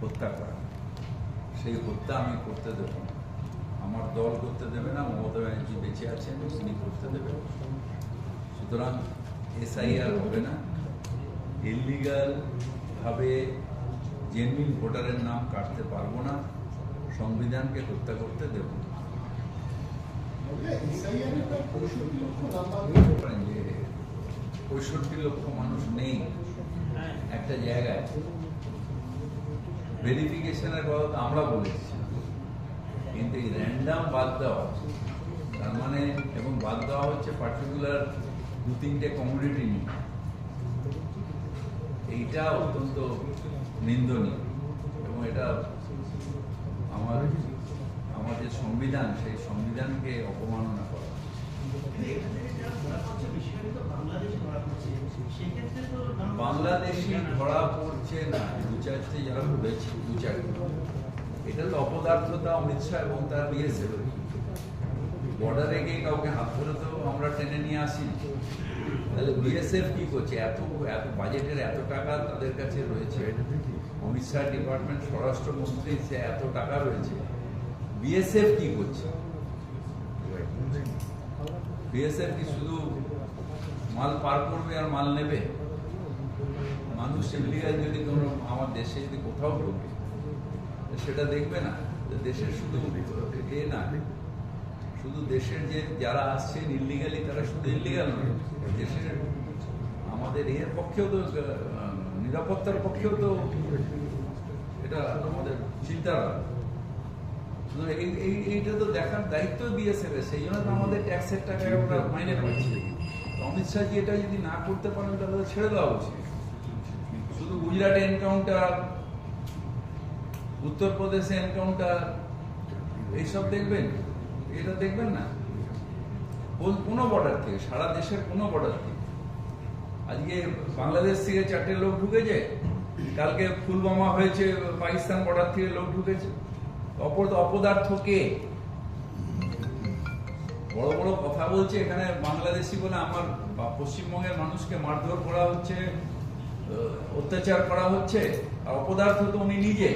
হত্যা করা। সেই হত্যা আমি করতে দেবো না। আমার দল করতে দেবে না মমতা ব্যানার্জি বেঁচে আছেন তিনি করতে দেবেন। সুতরাং এসআইআর হবে না। ইলিগাল ভাবে জেনুইন ভোটারের নাম কাটতে পারব না। সংবিধানকে হত্যা করতে দেব না। করেন যে পঁয়ষট্টি লক্ষ মানুষ নেই। একটা জায়গায়। ভেরিফিকেশনের কথা তো আমরা বলেছি। কিন্তু এই র্যান্ডাম বাদ দেওয়া, তার মানে এবং বাদ দেওয়া হচ্ছে পার্টিকুলার দু তিনটে কমিউনিটি নিয়ে। এইটা অত্যন্ত নিন্দনীয় এবং এটা আমার যে সংবিধান, সেই সংবিধানকে অপমাননা করা। বাংলাদেশি ধরা পড়ছে না, দু চারটে যারা ঘুরেছে দু এটা তো অপদার্থতা অমিত শাহ এবং তার বিএসএফ বর্ডারে গিয়ে কাউকে হাত ধরে তো আমরা টেনে নিয়ে আসি তাহলে বিএসএফ কি করছে? এত এত বাজেটের এত টাকা তাদের কাছে রয়েছে। অমিত শাহ ডিপার্টমেন্ট স্বরাষ্ট্রমন্ত্রী, সে এত টাকা রয়েছে। বিএসএফ কি করছে? বিএসএফ কি শুধু মাল পার করবে আর মাল নেবে। মানুষ ইলিগাল যদি কোনো আমার দেশে যদি কোথাও ঢোকে সেটা দেখবে না দেশের শুধু এ না, শুধু দেশের যে যারা আসছেন ইলিগালি তারা শুধু ইলিগাল নয়, দেশের আমাদের এর পক্ষেও তো নিরাপত্তার পক্ষেও তো এটা আমাদের চিন্তার এই, এই- এইটা তো দেখার দায়িত্ব দিয়েছে সেই জন্য তো আমাদের ট্যাক্সের টাকা আমরা মাইনে পাচ্ছি। অমিত শাহজি এটা যদি না করতে পারেন, তাহলে ছেড়ে দেওয়া উচিত। শুধু গুজরাটে এনকাউন্টার, উত্তরপ্রদেশে এনকাউন্টার, এইসব দেখবেন? এটা দেখবেন না? কোন- বর্ডার থেকে, সারা দেশের কোনো বর্ডার থেকে। আজকে বাংলাদেশ থেকে চারটে লোক ঢুকেছে, কালকে ফুলবামা হয়েছে পাকিস্তান বর্ডার থেকে লোক ঢুকেছে। অপদার্থ কে? বড় বড় কথা বলছে, এখানে বাংলাদেশি বলে আমার পশ্চিমবঙ্গের মানুষকে মারধর করা হচ্ছে অত্যাচার করা হচ্ছে, আর অপদার্থ তো উনি নিজে।